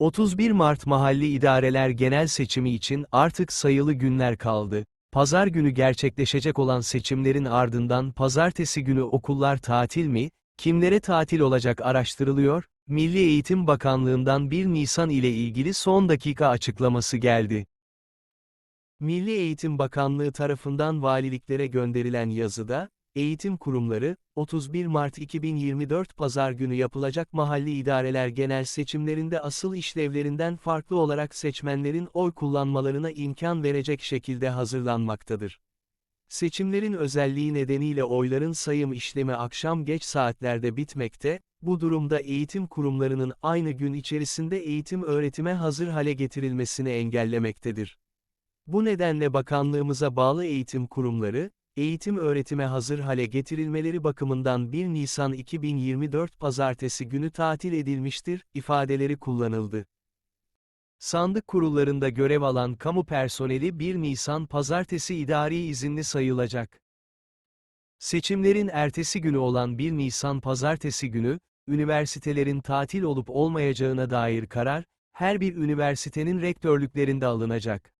31 Mart Mahalli İdareler Genel Seçimi için artık sayılı günler kaldı. Pazar günü gerçekleşecek olan seçimlerin ardından pazartesi günü okullar tatil mi, kimlere tatil olacak araştırılıyor, Milli Eğitim Bakanlığı'ndan 1 Nisan ile ilgili son dakika açıklaması geldi. Milli Eğitim Bakanlığı tarafından valiliklere gönderilen yazıda, eğitim kurumları, 31 Mart 2024 Pazar günü yapılacak mahalli idareler genel seçimlerinde asıl işlevlerinden farklı olarak seçmenlerin oy kullanmalarına imkan verecek şekilde hazırlanmaktadır. Seçimlerin özelliği nedeniyle oyların sayım işlemi akşam geç saatlerde bitmekte, bu durumda eğitim kurumlarının aynı gün içerisinde eğitim öğretime hazır hale getirilmesini engellemektedir. Bu nedenle bakanlığımıza bağlı eğitim kurumları, eğitim öğretime hazır hale getirilmeleri bakımından 1 Nisan 2024 Pazartesi günü tatil edilmiştir, ifadeleri kullanıldı. Sandık kurullarında görev alan kamu personeli 1 Nisan Pazartesi idari izinli sayılacak. Seçimlerin ertesi günü olan 1 Nisan Pazartesi günü, üniversitelerin tatil olup olmayacağına dair karar, her bir üniversitenin rektörlüklerinde alınacak.